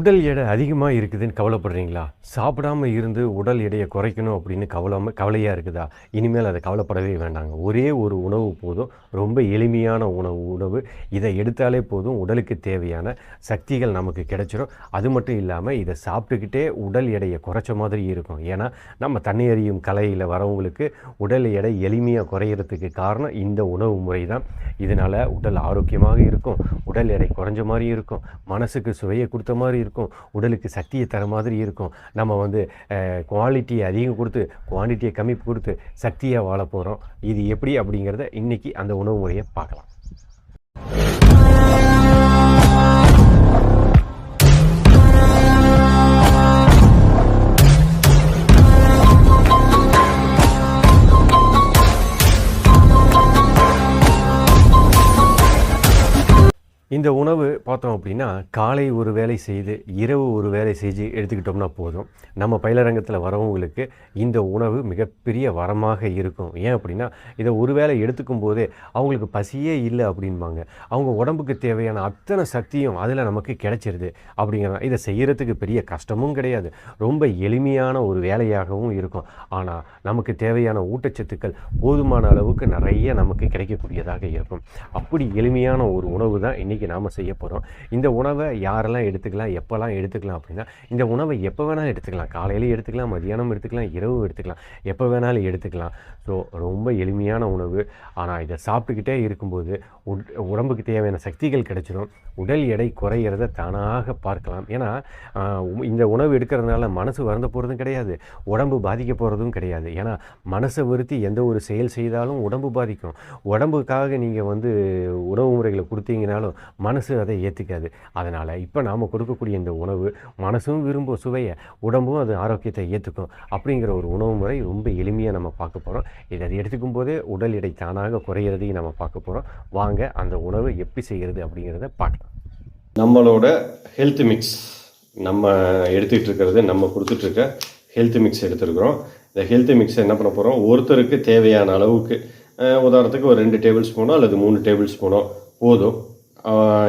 உடல் எடை அதிகமாக இருக்குதுன்னு கவலைப்படுறீங்களா? சாப்பிடாம இருந்து உடல் எடையை குறைக்கணும் அப்படின்னு கவலாம கவலையாக இருக்குதா? இனிமேல் அதை கவலைப்படவே வேண்டாங்க. ஒரே ஒரு உணவு போதும். ரொம்ப எளிமையான உணவு உணவு. இதை எடுத்தாலே போதும். உடலுக்கு தேவையான சக்திகள் நமக்கு கிடைச்சிரும். அது மட்டும் இல்லாமல் இதை சாப்பிட்டுக்கிட்டே உடல் எடையை குறைச்ச மாதிரி இருக்கும். ஏன்னா நம்ம தண்ணி அறியும் கலையில் வரவங்களுக்கு உடல் எடை எளிமையாக குறையிறதுக்கு காரணம் இந்த உணவு முறை தான். இதனால் உடல் ஆரோக்கியமாக இருக்கும். உடல் எடை குறைஞ்ச மாதிரி இருக்கும். மனசுக்கு சுவையை கொடுத்த மாதிரி இருக்கும் இருக்கும். உடலுக்கு சக்தியை தர மாதிரி இருக்கும். நம்ம வந்து குவாலிட்டியை அதிகம் கொடுத்து குவான்டிட்டியை கம்மி கொடுத்து சக்தியாக வாழ போகிறோம் இது எப்படி அப்படிங்கிறத இன்றைக்கி அந்த உணவு முறையை பார்க்கலாம். இந்த உணவு பார்த்தோம் அப்படின்னா காலை ஒரு வேலை செய்து இரவு ஒரு வேலை செஞ்சு எடுத்துக்கிட்டோம்னா போதும். நம்ம பயிலரங்கத்தில் வரவங்களுக்கு இந்த உணவு மிகப்பெரிய வரமாக இருக்கும். ஏன் அப்படின்னா இதை ஒரு வேளை எடுத்துக்கும் போதே அவங்களுக்கு பசியே இல்லை அப்படின்பாங்க. அவங்க உடம்புக்கு தேவையான அத்தனை சக்தியும் அதில் நமக்கு கிடைச்சிருது அப்படிங்கிற இதை செய்கிறதுக்கு பெரிய கஷ்டமும் கிடையாது. ரொம்ப எளிமையான ஒரு வேலையாகவும் இருக்கும். ஆனால் நமக்கு தேவையான ஊட்டச்சத்துக்கள் போதுமான அளவுக்கு நிறைய நமக்கு கிடைக்கக்கூடியதாக இருக்கும். அப்படி எளிமையான ஒரு உணவு தான் இன்றைக்கி நாம் செய்ய போகிறோம் இந்த உணவை யாரெல்லாம் எடுத்துக்கலாம் எப்போல்லாம் எடுத்துக்கலாம் அப்படின்னா இந்த உணவை எப்போ வேணாலும் எடுத்துக்கலாம். காலையிலையும் எடுத்துக்கலாம் மதியானம் எடுத்துக்கலாம் இரவு எடுத்துக்கலாம். எப்போ வேணாலும் எடுத்துக்கலாம். ஸோ ரொம்ப எளிமையான உணவு. ஆனால் இதை சாப்பிட்டுக்கிட்டே இருக்கும்போது உட்- உடம்புக்கு தேவையான சக்திகள் கிடைச்சிடும் உடல் எடை குறையிறத தானாக பார்க்கலாம். ஏன்னா இந்த உணவு எடுக்கிறதுனால மனசு வருந்த போகிறதும் கிடையாது. உடம்பு பாதிக்க போகிறதும் கிடையாது. ஏன்னா மனசை வருத்தி எந்த ஒரு செயல் செய்தாலும் உடம்பு பாதிக்கும். உடம்புக்காக நீங்கள் வந்து உணவு முறைகளை கொடுத்தீங்கனாலும் மனசு அதை ஏற்றுக்காது அதனால் இப்போ நாம் கொடுக்கக்கூடிய இந்த உணவு மனசும் விரும்பும் சுவையை உடம்பும் அது ஆரோக்கியத்தை ஏற்றுக்கும் அப்படிங்கிற ஒரு உணவு முறை ரொம்ப எளிமையாக நம்ம பார்க்க போகிறோம் இதை எடுத்துக்கும் போதே உடல் எடை தானாக குறையிறதையும் நம்ம பார்க்க போகிறோம் வாங்க அந்த உணவு எப்படி செய்கிறது அப்படிங்கிறத பார்க்கலாம். நம்மளோட ஹெல்த் மிக்ஸ் நம்ம எடுத்துக்கிட்டு இருக்கிறது நம்ம கொடுத்துட்ருக்க ஹெல்த் மிக்ஸ் எடுத்துருக்குறோம். இந்த ஹெல்த் மிக்ஸ் என்ன பண்ண போகிறோம் ஒருத்தருக்கு தேவையான அளவுக்கு உதாரணத்துக்கு ஒரு ரெண்டு டேபிள் ஸ்பூனோ அல்லது மூணு டேபிள் ஸ்பூனோ போதும்.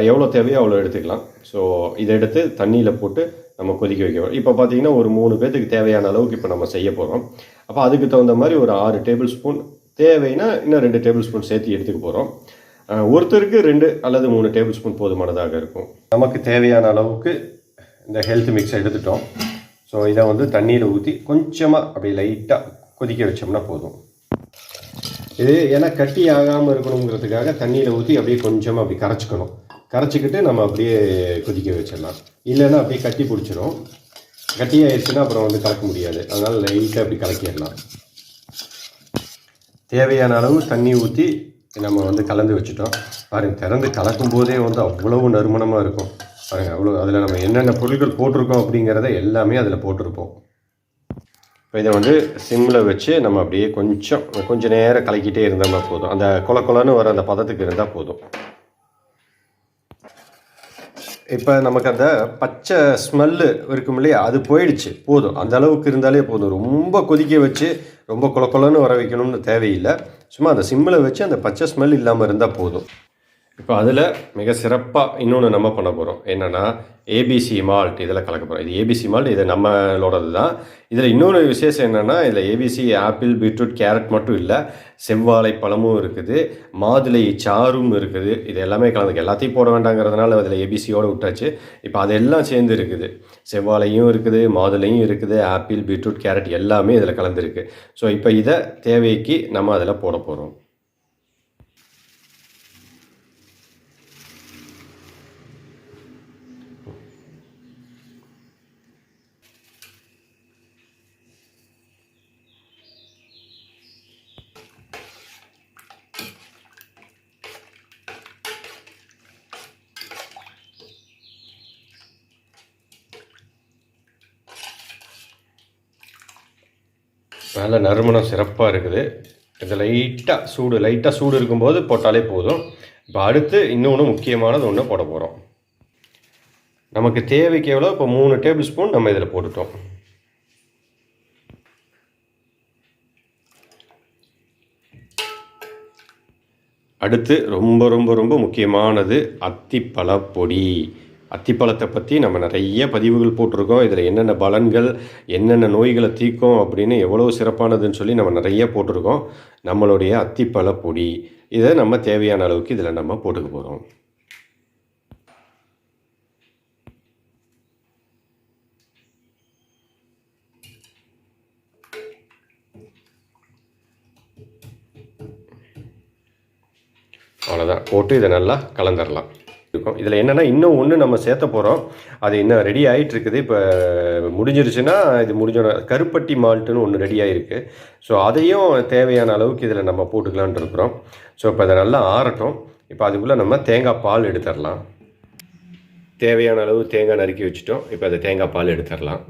எவ்வளோ தேவையோ அவ்வளோ எடுத்துக்கலாம். ஸோ இதை எடுத்து தண்ணியில் போட்டு நம்ம கொதிக்க வைக்கிறோம் இப்போ பார்த்தீங்கன்னா ஒரு மூணு பேர்த்துக்கு தேவையான அளவுக்கு இப்போ நம்ம செய்ய போகிறோம் அப்போ அதுக்கு தகுந்த மாதிரி ஒரு ஆறு டேபிள் ஸ்பூன் தேவைன்னா இன்னும் ரெண்டு டேபிள் ஸ்பூன் சேர்த்து எடுத்துக்க போகிறோம் ஒருத்தருக்கு ரெண்டு அல்லது மூணு டேபிள் ஸ்பூன் போதுமானதாக இருக்கும். நமக்கு தேவையான அளவுக்கு இந்த ஹெல்த் மிக்ஸ் எடுத்துட்டோம். ஸோ இதை வந்து தண்ணியில் ஊற்றி கொஞ்சமாக அப்படியே லைட்டாக கொதிக்க வச்சோம்னா போதும். இது ஏன்னா கட்டி ஆகாமல் இருக்கணுங்கிறதுக்காக தண்ணியில் ஊற்றி அப்படியே கொஞ்சமாக அப்படி கரைச்சிக்கணும். கரைச்சிக்கிட்டு நம்ம அப்படியே கொதிக்க வச்சிடலாம். இல்லைன்னா அப்படியே கட்டி பிடிச்சிரும். கட்டி ஆயிடுச்சுன்னா அப்புறம் வந்து கலக்க முடியாது. அதனால் லைட்டாக அப்படி கலக்கிடலாம். தேவையான அளவு தண்ணி ஊற்றி நம்ம வந்து கலந்து வச்சுட்டோம். பாருங்க திறந்து கலக்கும் போதே வந்து அவ்வளவு நறுமணமாக இருக்கும். பாருங்க அவ்வளோ அதில் நம்ம என்னென்ன பொருட்கள் போட்டிருக்கோம் அப்படிங்கிறத எல்லாமே அதில் போட்டிருப்போம். இப்போ இதை வந்து சிம்மில் வச்சு நம்ம அப்படியே கொஞ்சம் கொஞ்சம் நேரம் கலக்கிட்டே இருந்தோம்னா போதும். அந்த கொல கொலன்னு வர அந்த பதத்துக்கு இருந்தால் போதும். இப்போ நமக்கு அந்த பச்சை ஸ்மெல்லு இருக்கும் இல்லையா? அது போயிடுச்சு. போதும். அந்த அளவுக்கு இருந்தாலே போதும். ரொம்ப கொதிக்க வச்சு ரொம்ப கொல கொலன்னு வர வைக்கணும்னு தேவையில்லை. சும்மா அந்த சிம்மில் வச்சு அந்த பச்சை ஸ்மெல் இல்லாமல் இருந்தால் போதும். இப்போ அதில் மிக சிறப்பாக இன்னொன்று நம்ம பண்ண போகிறோம் என்னென்னா ஏபிசி மால்ட் இதில் கலக்க போகிறோம் இது ஏபிசி மால்ட் இது நம்மளோடது தான் இதில் இன்னொரு விசேஷம் என்னென்னா இதில் ஏபிசி ஆப்பிள் பீட்ரூட் கேரட் மட்டும் இல்லை செவ்வாழை பழமும் இருக்குது மாதுளை சாறும் இருக்குது. இது எல்லாமே கலந்து எல்லாத்தையும் போட வேண்டாங்கிறதுனால அதில் ஏபிசியோடு விட்டாச்சு. இப்போ அதெல்லாம் சேர்ந்து இருக்குது. செவ்வாழையும் இருக்குது மாதுளையும் இருக்குது ஆப்பிள் பீட்ரூட் கேரட் எல்லாமே இதில் கலந்துருக்கு. ஸோ இப்போ இதை தேவைக்கு நம்ம அதில் போட போகிறோம் நல்ல நறுமணம் சிறப்பாக இருக்குது. இது லைட்டாக சூடு லைட்டாக சூடு இருக்கும்போது போட்டாலே போதும். இப்போ அடுத்து இன்னொன்று முக்கியமானது ஒன்று போட போகிறோம் நமக்கு தேவைக்கு எவ்வளோ? இப்போ மூணு டேபிள் ஸ்பூன் நம்ம இதில் போட்டுட்டோம். அடுத்து ரொம்ப ரொம்ப ரொம்ப முக்கியமானது அத்திப்பழ பொடி. அத்திப்பழத்தை பற்றி நம்ம நிறைய பதிவுகள் போட்டிருக்கோம். இதில் என்னென்ன பலன்கள் என்னென்ன நோய்களை தீர்க்கும் அப்படின்னு எவ்வளோ சிறப்பானதுன்னு சொல்லி நம்ம நிறைய போட்டிருக்கோம். நம்மளுடைய அத்திப்பழ பொடி இதை நம்ம தேவையான அளவுக்கு இதில் நம்ம போட்டுக்க போகிறோம் அவ்வளோதான் போட்டு இதை நல்லா கலந்துடலாம் இருக்கும். இதில் என்னென்னா இன்னும் ஒன்று நம்ம சேர்த்த போகிறோம் அது இன்னும் ரெடி ஆகிட்டு இருக்குது இப்போ முடிஞ்சிருச்சுன்னா இது முடிஞ்சோட கருப்பட்டி மால்ட்டுன்னு ஒன்று ரெடி ஆகிருக்கு ஸோ அதையும் தேவையான அளவுக்கு இதில் நம்ம போட்டுக்கலான்ட்டு இருக்கிறோம். ஸோ இப்போ அதை நல்லா ஆறட்டும். இப்போ அதுக்குள்ளே நம்ம தேங்காய் பால் எடுத்துடலாம். தேவையான அளவு தேங்காய் நறுக்கி வச்சுட்டோம். இப்போ அதை தேங்காய் பால் எடுத்துடலாம்.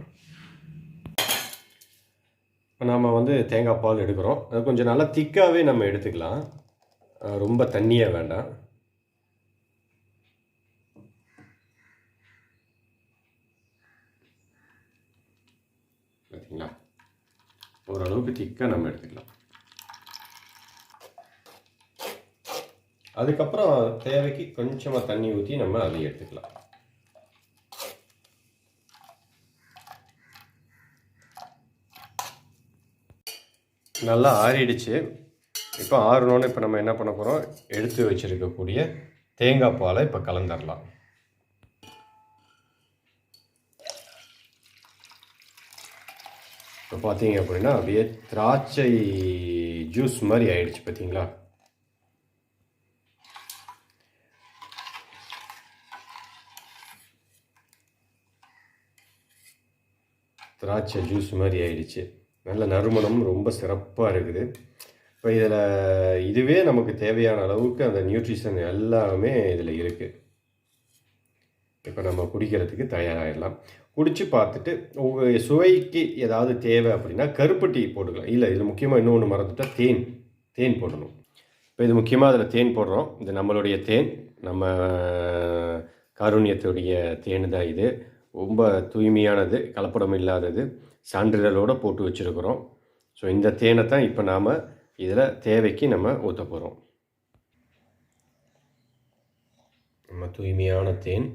இப்போ நாம் வந்து தேங்காய் பால் எடுக்கிறோம். அது கொஞ்சம் நல்லா திக்காகவே நம்ம எடுத்துக்கலாம். ரொம்ப தண்ணியாக வேண்டாம் பார்த்தீங்களா ஓரளவுக்கு திக்காக நம்ம எடுத்துக்கலாம். அதுக்கப்புறம் தேவைக்கு கொஞ்சமாக தண்ணி ஊற்றி நம்ம அதை எடுத்துக்கலாம். நல்லா ஆறிடுச்சு. இப்போ ஆறணுன்னு இப்போ நம்ம என்ன பண்ண போகிறோம் எடுத்து வச்சிருக்கக்கூடிய தேங்காய் பாலை இப்போ கலந்துடலாம் இப்போ பார்த்தீங்க அப்படின்னா அப்படியே திராட்சை ஜூஸ் மாதிரி ஆயிடுச்சு பார்த்தீங்களா? திராட்சை ஜூஸ் மாதிரி ஆயிடுச்சு. நல்ல நறுமணம் ரொம்ப சிறப்பாக இருக்குது. இப்போ இதில் இதுவே நமக்கு தேவையான அளவுக்கு அந்த நியூட்ரிஷன் எல்லாமே இதில் இருக்குது இப்போ நம்ம குடிக்கிறதுக்கு தயாராகிடலாம் குடித்து பார்த்துட்டு உங்கள் சுவைக்கு ஏதாவது தேவை அப்படின்னா கருப்பு டீ போட்டுக்கலாம். இல்லை இதில் முக்கியமாக இன்னொன்று மறந்துட்டால் தேன். தேன் போடணும். இப்போ இது முக்கியமாக அதில் தேன் போடுறோம். இது நம்மளுடைய தேன். நம்ம காருண்யத்துடைய தேன் தான் இது. ரொம்ப தூய்மையானது கலப்படம் இல்லாதது. சான்றிதழோடு போட்டு வச்சுருக்குறோம். ஸோ இந்த தேனை தான் இப்போ நாம் இதில் தேவைக்கு நம்ம ஊற்ற போகிறோம் நம்ம தூய்மையான தேன்.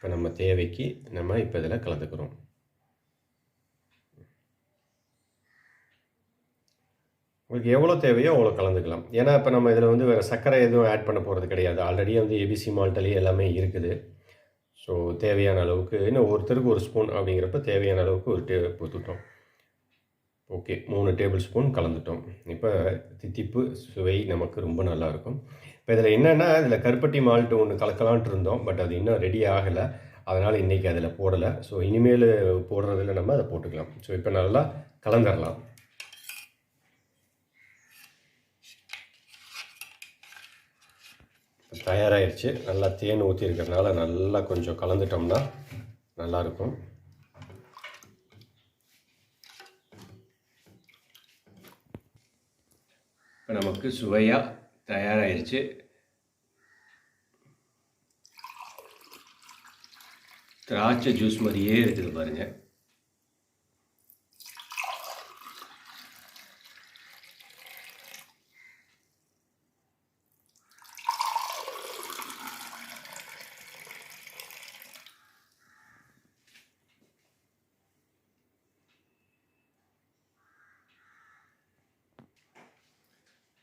இப்போ நம்ம தேவைக்கு நம்ம இப்போ இதில் கலந்துக்கிறோம். உங்களுக்கு எவ்வளோ தேவையோ அவ்வளோ கலந்துக்கலாம். ஏன்னா இப்போ நம்ம இதில் வந்து வேறு சர்க்கரை எதுவும் ஆட் பண்ண போகிறது கிடையாது. ஆல்ரெடி வந்து ஏபிசி மால்ட்லேயே எல்லாமே இருக்குது. ஸோ தேவையான அளவுக்கு இன்னும் ஒருத்தருக்கு ஒரு ஸ்பூன் அப்படிங்கிறப்ப தேவையான அளவுக்கு ஒரு டே கொடுத்துட்டோம் ஓகே மூணு டேபிள் ஸ்பூன் கலந்துட்டோம். இப்போ தித்திப்பு சுவை நமக்கு ரொம்ப நல்லாயிருக்கும் இப்போ இதில் என்னென்னா இதில் கருப்பட்டி மால்ட்டு ஒன்று கலக்கலான்ட்டு இருந்தோம் பட் அது இன்னும் ரெடி ஆகலை. அதனால் இன்றைக்கி அதில் போடலை. ஸோ இனிமேல் போடுறதில் நம்ம அதை போட்டுக்கலாம். ஸோ இப்போ நல்லா கலந்துடலாம் தயாராகிடுச்சு நல்லா தேன் ஊற்றி இருக்கிறதுனால நல்லா கொஞ்சம் கலந்துட்டோம்னா நல்லாயிருக்கும் இப்போ நமக்கு சுவையாக தயாராகிடுச்சு திராட்சை ஜூஸ் மாதிரியே இருக்குது பாருங்கள்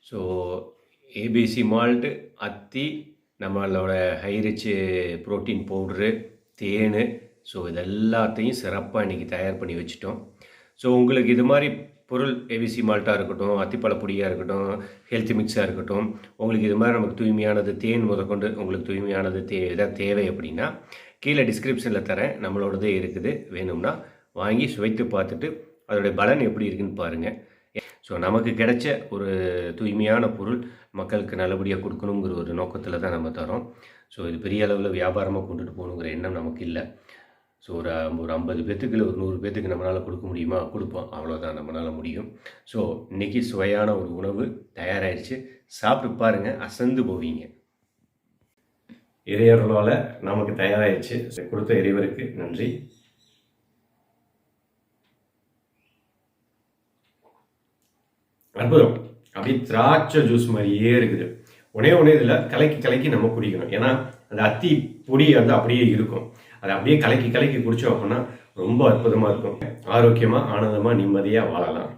ஸோ ஏபிசி மால்ட்டு அத்தி நம்மளோட ஹைரிச்சு ப்ரோட்டீன் பவுட்ரு தேன். ஸோ இது எல்லாத்தையும் சிறப்பாக இன்றைக்கி தயார் பண்ணி வச்சுட்டோம். ஸோ உங்களுக்கு இது மாதிரி பொருள் ஏபிசி மால்ட்டாக இருக்கட்டும் அத்திப்பழப்பொடியாக இருக்கட்டும் ஹெல்த் மிக்ஸாக இருக்கட்டும் உங்களுக்கு இது மாதிரி நமக்கு தூய்மையானது தேன் முதற்கொண்டு உங்களுக்கு தூய்மையானது தே எதாவது தேவை அப்படின்னா கீழே டிஸ்கிரிப்ஷனில் தரேன். நம்மளோடதே இருக்குது. வேணும்னா வாங்கி சுவைத்து பார்த்துட்டு அதோடைய பலன் எப்படி இருக்குன்னு பாருங்கள் ஸோ நமக்கு கிடைச்ச ஒரு தூய்மையான பொருள் மக்களுக்கு நல்லபடியாக கொடுக்கணுங்கிற ஒரு நோக்கத்தில் தான் நம்ம தரோம் ஸோ இது பெரிய அளவில் வியாபாரமாக கொண்டுட்டு போகணுங்கிற எண்ணம் நமக்கு இல்லை. ஸோ ஒரு ஒரு ஐம்பது பேத்துக்கு இல்லை ஒரு நூறு பேத்துக்கு நம்மளால் கொடுக்க முடியுமா? கொடுப்போம். அவ்வளோதான் நம்மளால் முடியும். ஸோ இன்றைக்கி சுவையான ஒரு உணவு தயாராகிடுச்சு சாப்பிட்டு பாருங்கள் அசந்து போவீங்க. இறையர்களால் நமக்கு தயாராகிடுச்சு கொடுத்த இறைவருக்கு நன்றி. அற்புதம். அப்படியே திராட்சை ஜூஸ் மாதிரியே இருக்குது. ஒரே ஒன்றே இதில் கலக்கி கலக்கி நம்ம குடிக்கணும். ஏன்னா அந்த அத்தி பொடி வந்து அப்படியே இருக்கும். அதை அப்படியே கலக்கி கலக்கி குடிச்சோம் அப்படின்னா ரொம்ப அற்புதமாக இருக்கும். ஆரோக்கியமாக ஆனந்தமாக நிம்மதியாக வாழலாம்.